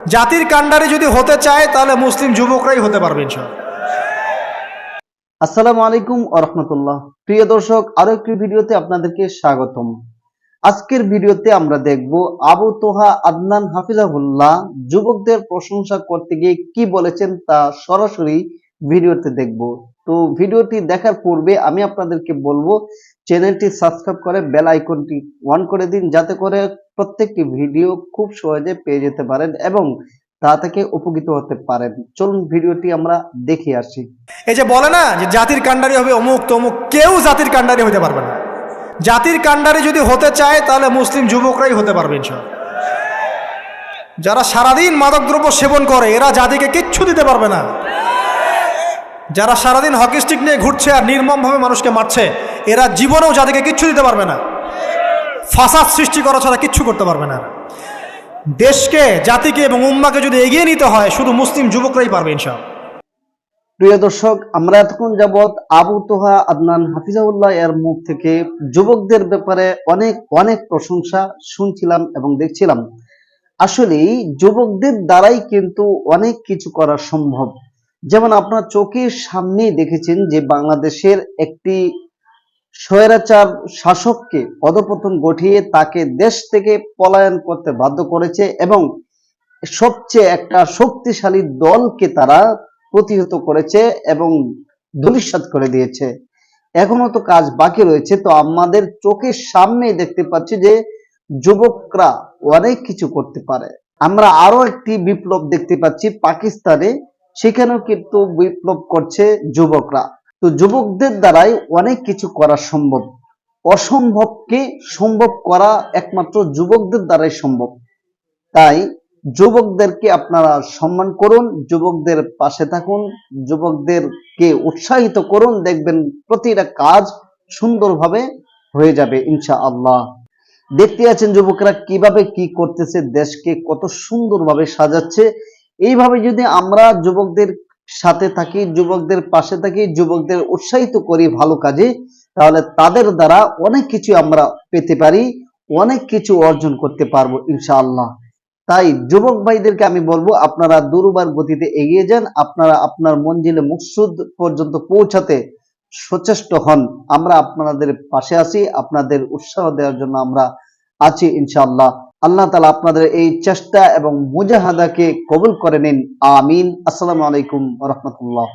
জাতির কাণ্ডারি যদি হতে চায়, তাহলে মুসলিম যুবকরাই হতে পারবে আসসালামু আলাইকুম রহমতুল্লাহ। প্রিয় দর্শক আরও একটি ভিডিওতে আপনাদেরকে স্বাগতম। আজকের ভিডিওতে আমরা দেখব আবু তোহা আদনান হাফিজাহুল্লাহ যুবকদের প্রশংসা করতে গিয়ে কি বলেছেন তা সরাসরি ভিডিওতে দেখব। তো ভিডিওটি দেখার পূর্বে আমি আপনাদেরকে বলব চ্যানেলটি সাবস্ক্রাইব করে বেল আইকনটি অন করে দিন যাতে করে প্রত্যেকটি ভিডিও খুব সহজে পেয়ে যেতে পারেন এবং তা থেকে উপকৃত হতে পারেন। চলুন ভিডিওটি আমরা দেখে আসি। এই যে বলে না যে জাতির কাণ্ডারি হবে অমুক তমুক, কেউ জাতির কাণ্ডারি হতে পারবে না। জাতির কাণ্ডারি যদি হতে চায় তাহলে মুসলিম যুবকরাই হতে পারবে ইনশাআল্লাহ। যারা সারাদিন মাদকদ্রব্য সেবন করে, এরা জাতিকে কিচ্ছু দিতে পারবে না। যারা সারাদিন হকি স্টিক নিয়ে ঘুরছে আর নির্মমভাবে মানুষকে মারছে এরা জীবনেও জাতিকে কিচ্ছু দিতে পারবে না। ফাসাদ সৃষ্টি করা ছাড়া কিচ্ছু করতে পারবে না। দেশকে, জাতিকে এবং উম্মাকে যদি এগিয়ে নিতে হয়, শুধু মুসলিম যুবকরাই পারবে ইনশাআল্লাহ। প্রিয় দর্শক, আমরা এতক্ষণ যাবৎ আবু তোহা, আদনান হাফিজাউল্লাহ এর মুখ থেকে যুবকদের ব্যাপারে অনেক অনেক প্রশংসা শুনছিলাম এবং দেখছিলাম। আসলে যুবকদের দ্বারাই কিন্তু অনেক কিছু করা সম্ভব। যেমন আপনার চোখের সামনেই দেখেছেন যে বাংলাদেশের একটি স্বৈরাচার শাসককে অধপতন ঘটিয়ে তাকে দেশ থেকে পলায়ন করতে বাধ্য করেছে এবং সবচেয়ে একটা শক্তিশালী দলকে তারা প্রতিহত করেছে এবং ধূলিসাৎ করে দিয়েছে। এখনও তো কাজ বাকি রয়েছে, তো আমাদের চোখের সামনেই দেখতে পাচ্ছি যে যুবকরা অনেক কিছু করতে পারে। আমরা আরও একটি বিপ্লব দেখতে পাচ্ছি পাকিস্তানে, সেখানেও কিন্তু বিপ্লব করছে যুবকরা। তো যুবকদের দ্বারাই অনেক কিছু করা সম্ভব। অসম্ভবকে সম্ভব করা একমাত্র যুবকদের দ্বারাই সম্ভব। তাই যুবকদেরকে আপনারা সম্মান করুন, যুবকদের পাশে থাকুন, যুবকদেরকে উৎসাহিত করুন, দেখবেন প্রতিটা কাজ সুন্দরভাবে হয়ে যাবে ইনশা আল্লাহ দেখতে আছেন যুবকরা কীভাবে কি করতেছে, দেশকে কত সুন্দরভাবে সাজাচ্ছে। এইভাবে যদি আমরা যুবকদের সাথে থাকি, যুবকদের পাশে থাকি, যুবকদের উৎসাহিত করি ভালো কাজে, তাহলে তাদের দ্বারা অনেক কিছু আমরা পেতে পারি, অনেক কিছু অর্জন করতে পারব ইনশাআল্লাহ। তাই যুবক ভাইদেরকে আমি বলব, আপনারা দুর্বার গতিতে এগিয়ে যান, আপনারা আপনার মঞ্জিলে মুকসুদ পর্যন্ত পৌঁছাতে সচেষ্ট হন, আমরা আপনাদের পাশে আছি, আপনাদের উৎসাহ দেওয়ার জন্য আমরা আছি ইনশাআল্লাহ। আল্লাহ তালা আপনাদের এই চেষ্টা এবং মুজাহাদাকে কবুল করে নিন। আমিন। আসসালামু আলাইকুম রহমতুল্লাহ।